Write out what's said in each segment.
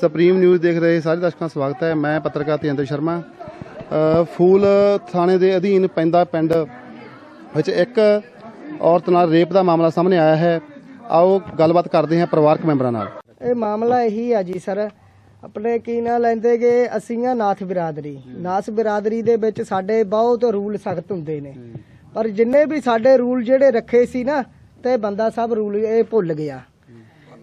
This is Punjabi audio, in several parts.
ਸੁਪਰੀਮ ਨਿਊਜ਼ ਦੇਖ ਰਹੇ ਸਾਰੇ ਦਰਸ਼ਕਾਂ ਦਾ ਸਵਾਗਤ ਹੈ। ਮੈਂ ਪੱਤਰਕਾਰ ਤੇਂਦਰ ਸ਼ਰਮਾ। ਫੂਲ ਥਾਣੇ ਦੇ ਅਧੀਨ ਪੈਂਦਾ ਪਿੰਡ ਵਿੱਚ ਇੱਕ ਔਰਤ ਨਾਲ ਰੇਪ ਦਾ ਮਾਮਲਾ ਸਾਹਮਣੇ ਆਇਆ ਹੈ। ਆਓ ਗੱਲਬਾਤ ਕਰਦੇ ਹਾਂ ਪਰਿਵਾਰਕ ਮੈਂਬਰਾਂ ਨਾਲ। ਇਹ ਮਾਮਲਾ ਇਹੀ ਆ ਜੀ ਸਰ। ਆਪਣੇ ਕੀ ਨਾਂ ਲੈਂਦੇਗੇ ਅਸੀਂ ਆ ਨਾਥ ਬਿਰਾਦਰੀ। ਨਾਥ ਬਿਰਾਦਰੀ ਦੇ ਵਿੱਚ ਸਾਡੇ ਬਹੁਤ ਰੂਲ ਸਖਤ ਹੁੰਦੇ ਨੇ। ਪਰ ਜਿੰਨੇ ਵੀ ਸਾਡੇ ਰੂਲ ਜਿਹੜੇ ਰੱਖੇ ਸੀ ਨਾ, ਤੇ ਬੰਦਾ ਸਭ ਰੂਲ ਇਹ ਭੁੱਲ ਗਿਆ।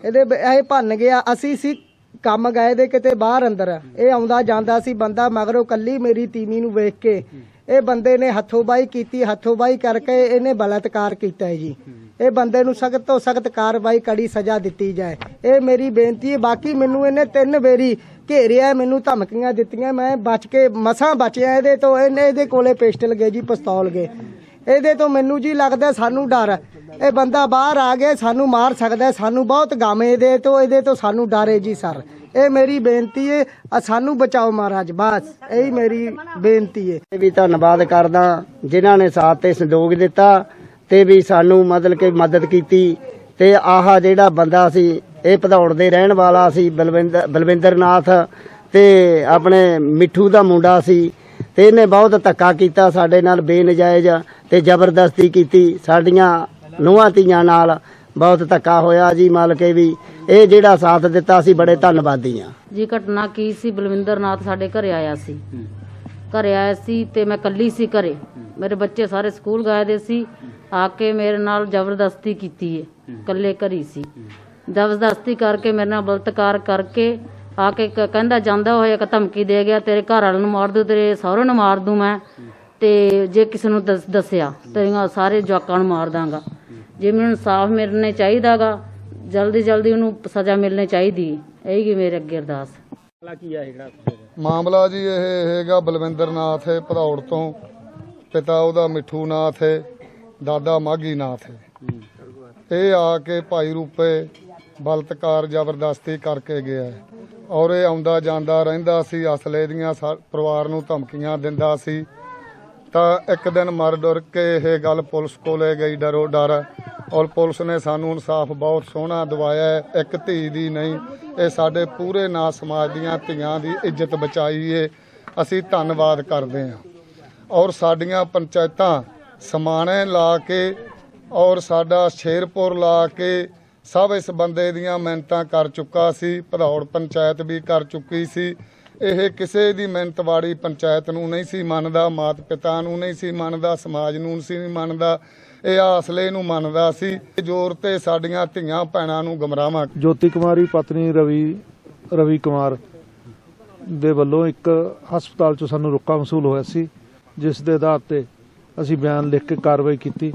ਇਹਦੇ ਬ- ਇਹ ਭੰਨ ਗਿਆ। ਅਸੀਂ ਸੀ ਕੰਮ ਗਏ ਦੇ ਕਿਤੇ ਬਾਹਰ ਅੰਦਰ। ਇਹ ਆਉਂਦਾ ਜਾਂਦਾ ਸੀ ਬੰਦਾ, ਮਗਰੋਂ ਕੱਲੀ ਮੇਰੀ ਤੀਵੀਂ ਨੂੰ ਵੇਖ ਕੇ। ਇਹ ਬੰਦੇ ਨੇ ਹੱਥੋਂ-ਬਾਈ ਕੀਤੀ ਹੱਥੋਂ-ਬਾਈ ਕਰਕੇ ਇਹਨੇ ਬਲਾਤਕਾਰ ਕੀਤਾ ਹੈ ਜੀ। ਇਹ ਬੰਦੇ ਨੂੰ ਸਖਤ ਤੋਂ ਸਖਤ ਕਾਰਵਾਈ, ਕੜੀ ਸਜ਼ਾ ਦਿੱਤੀ ਜਾਏ। ਇਹ ਮੇਰੀ ਬੇਨਤੀ ਹੈ। ਬਾਕੀ ਮੈਨੂੰ ਇਹਨੇ ਤਿੰਨ ਵੇਰੀ ਘੇਰਿਆ, ਮੈਨੂੰ ਧਮਕੀਆਂ ਦਿੱਤੀਆਂ। ਮੈਂ ਬਚ ਕੇ ਮਸਾਂ ਬਚਿਆ ਇਹਦੇ ਤੋਂ। ਇਹਨੇ ਇਹਦੇ ਕੋਲੇ ਪਿਸਟਲ ਗਏ ਜੀ, ਪਿਸਤੌਲ ਗਏ। ਇਹਦੇ ਤੋਂ ਮੈਨੂੰ ਜੀ ਲੱਗਦਾ ਸਾਨੂੰ ਡਰ ਹੈ। ਇਹ ਬੰਦਾ ਬਾਹਰ ਆ ਗਿਆ, ਸਾਨੂੰ ਮਾਰ ਸਕਦਾ ਸਾਨੂੰ ਬਹੁਤ ਗਮ ਇਹਦੇ ਤੋਂ ਇਹਦੇ ਤੋਂ ਸਾਨੂੰ ਡਰ ਜੀ ਸਰ। ਇਹ ਮੇਰੀ ਬੇਨਤੀ ਹੈ ਆ ਸਾਨੂੰ ਬਚਾਓ ਮਹਾਰਾਜ, ਬਸ, ਇਹੀ ਮੇਰੀ ਬੇਨਤੀ ਹੈ। ਵੀ ਧੰਨਵਾਦ ਕਰਦਾ, ਜਿਨ੍ਹਾਂ ਨੇ ਸਾਥ ਤੇ ਸੰਯੋਗ ਦਿੱਤਾ ਤੇ ਵੀ ਸਾਨੂੰ ਮਤਲਬ ਕਿ ਮਦਦ ਕੀਤੀ ਤੇ ਆਹ ਜਿਹੜਾ ਬੰਦਾ ਸੀ, ਇਹ ਭਦੌੜ ਦੇ ਰਹਿਣ ਵਾਲਾ ਸੀ ਬਲਵਿੰਦਰ ਬਲਵਿੰਦਰ ਨਾਥ ਤੇ ਆਪਣੇ ਮਿੱਠੂ ਦਾ ਮੁੰਡਾ ਸੀ ਤੇ ਇਹਨੇ ਬਹੁਤ ਧੱਕਾ ਕੀਤਾ ਸਾਡੇ ਨਾਲ ਬੇਨਜਾਇਜ਼ ਤੇ ਜ਼ਬਰਦਸਤੀ ਕੀਤੀ, ਸਾਡੀਆਂ ਨੂੰਹਾਂ ਧੀਆਂ ਨਾਲ ਬਹੁਤ ਧੱਕਾ ਹੋਇਆ ਜੀ ਮਤਲਬ ਵੀ। ਇਹ ਜਿਹੜਾ ਸਾਥ ਦਿੱਤਾ ਸੀ, ਬੜੇ ਧੰਨਵਾਦੀ ਆ ਜੀ, ਘਟਨਾ ਕੀ ਸੀ? ਬਲਵਿੰਦਰ ਨਾਥ ਸਾਡੇ ਘਰੇ ਆਇਆ ਸੀ। ਘਰੇ ਆਇਆ ਸੀ ਤੇ ਮੈਂ ਕੱਲੀ ਸੀ ਘਰੇ। ਮੇਰੇ ਬੱਚੇ ਸਾਰੇ ਸਕੂਲ ਗਏ ਦੇ ਸੀ। ਆ ਕੇ ਮੇਰੇ ਨਾਲ ਜ਼ਬਰਦਸਤੀ ਕੀਤੀ ਹੈ ਕੱਲੇ ਘਰੀ ਸੀ। ਜ਼ਬਰਦਸਤੀ ਕਰਕੇ ਮੇਰੇ ਨਾਲ ਬਲਤਕਾਰ ਕਰਕੇ ਆ ਕੇ ਕ- ਕਹਿੰਦਾ ਜਾਂਦਾ ਹੋਇਆ ਇੱਕ ਧਮਕੀ ਦੇ ਗਿਆ, ਤੇਰੇ ਘਰ ਵਾਲੇ ਨੂੰ ਮਾਰ ਦੂ ਤੇਰੇ ਸਹੁਰੇ ਨੂੰ ਮਾਰ ਦੂ ਮੈਂ। ਤੇ ਜੇ ਕਿਸੇ ਨੂੰ ਦੱਸ- ਦੱਸਿਆ, ਤੇਰੀਆਂ ਸਾਰੇ ਜਵਾਕਾਂ ਨੂੰ ਮਾਰ ਦਾਂਗਾ। ਜੇ ਮੈਨੂੰ ਇਨਸਾਫ ਮਿਲਣੇ ਚਾਹੀਦਾਗਾ ਜਲਦੀ ਜਲਦੀ ਉਹਨੂੰ ਸਜ਼ਾ ਮਿਲਣੀ ਚਾਹੀਦੀ। ਇਹੀ ਕਿ ਮੇਰੇ ਅੱਗੇ ਅਰਦਾਸ? ਮਾਮਲਾ ਜੀ ਇਹ ਹੈਗਾ ਬਲਵਿੰਦਰ ਨਾਥ ਹੈ ਭਦੌੜ ਤੋਂ। ਪਿਤਾ ਉਹਦਾ ਮਿੱਠੂ ਨਾਥ ਹੈ ਦਾਦਾ ਮਾਘੀ ਨਾਥ ਹੈ। ਇਹ ਆ ਕੇ ਭਾਈ ਰੂਪੇ ਬਲਤਕਾਰ ਜ਼ਬਰਦਸਤੀ ਕਰਕੇ ਗਿਆ ਔਰ ਇਹ ਆਉਂਦਾ ਜਾਂਦਾ ਰਹਿੰਦਾ ਸੀ ਅਸਲੇ ਦੀਆਂ ਪਰਿਵਾਰ ਨੂੰ ਧਮਕੀਆਂ ਦਿੰਦਾ ਸੀ। ਤਾਂ ਇੱਕ ਦਿਨ ਮਰ ਡੁਰ ਕੇ ਇਹ ਗੱਲ ਪੁਲਿਸ ਕੋਲੇ ਗਈ ਡਰੋ ਡਰ। ਔਰ ਪੁਲਿਸ ਨੇ ਸਾਨੂੰ ਇਨਸਾਫ ਬਹੁਤ ਸੋਹਣਾ ਦਵਾਇਆ ਹੈ। ਇੱਕ ਧੀ ਦੀ ਨਹੀਂ, ਇਹ ਸਾਡੇ ਪੂਰੇ ਨਾ ਸਮਾਜ ਦੀਆਂ ਧੀਆਂ ਦੀ ਇੱਜ਼ਤ ਬਚਾਈ ਏ। ਅਸੀਂ ਧੰਨਵਾਦ ਕਰਦੇ ਹਾਂ। ਔਰ ਸਾਡੀਆਂ ਪੰਚਾਇਤਾਂ ਸਮਾਣੇ ਲਾ ਕੇ ਔਰ ਸਾਡਾ ਸ਼ੇਰਪੁਰ ਲਾ ਕੇ ਸਭ ਇਸ ਬੰਦੇ ਦੀਆਂ ਮਿਹਨਤਾਂ ਕਰ ਚੁੱਕਾ ਸੀ, ਭਦੌੜ ਪੰਚਾਇਤ ਵੀ ਕਰ ਚੁੱਕੀ ਸੀ। ਇਹ ਕਿਸੇ ਦੀ ਮਿਹਨਤ ਵਾੜੀ ਪੰਚਾਇਤ ਨੂੰ ਨਹੀਂ ਸੀ ਮੰਨਦਾ ਮਾਤ ਪਿਤਾ ਨੂੰ ਨਹੀਂ ਸੀ ਮੰਨਦਾ, ਸਮਾਜ ਨੂੰ ਨਹੀਂ ਸੀ ਮੰਨਦਾ। ਇਹ ਆਸਲੇ ਨੂੰ ਮੰਨਦਾ ਸੀ। ਜ਼ੋਰ ਤੇ ਸਾਡੀਆਂ ਧੀਆਂ ਭੈਣਾਂ ਨੂੰ ਗਮਰਾਵਾਂ ਜੋਤੀ ਕੁਮਾਰੀ ਪਤਨੀ ਰਵੀ ਰਵੀ ਕੁਮਾਰ ਦੇ ਵੱਲੋਂ ਇੱਕ ਹਸਪਤਾਲ 'ਚੋਂ ਸਾਨੂੰ ਰੁਕਾ ਵਸੂਲ ਹੋਇਆ ਸੀ ਜਿਸ ਦੇ ਆਧਾਰ ਤੇ ਅਸੀਂ ਬਿਆਨ ਲਿਖ ਕੇ ਕਾਰਵਾਈ ਕੀਤੀ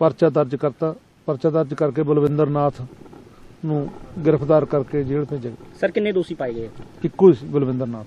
ਪਰਚਾ ਦਰਜ ਕਰਤਾ। ਪਰਚਾ ਦਰਜ ਕਰਕੇ ਬਲਵਿੰਦਰ ਨਾਥ ਨੂੰ ਗ੍ਰਿਫਤਾਰ ਕਰਕੇ ਜੇਲ੍ਹ ਭੇਜਿਆ ਸਰ ਕਿੰਨੇ ਦੋਸ਼ੀ ਪਾਏ ਗਏ? ਇੱਕੋ ਹੀ ਸੀ ਬਲਵਿੰਦਰ ਨਾਥ।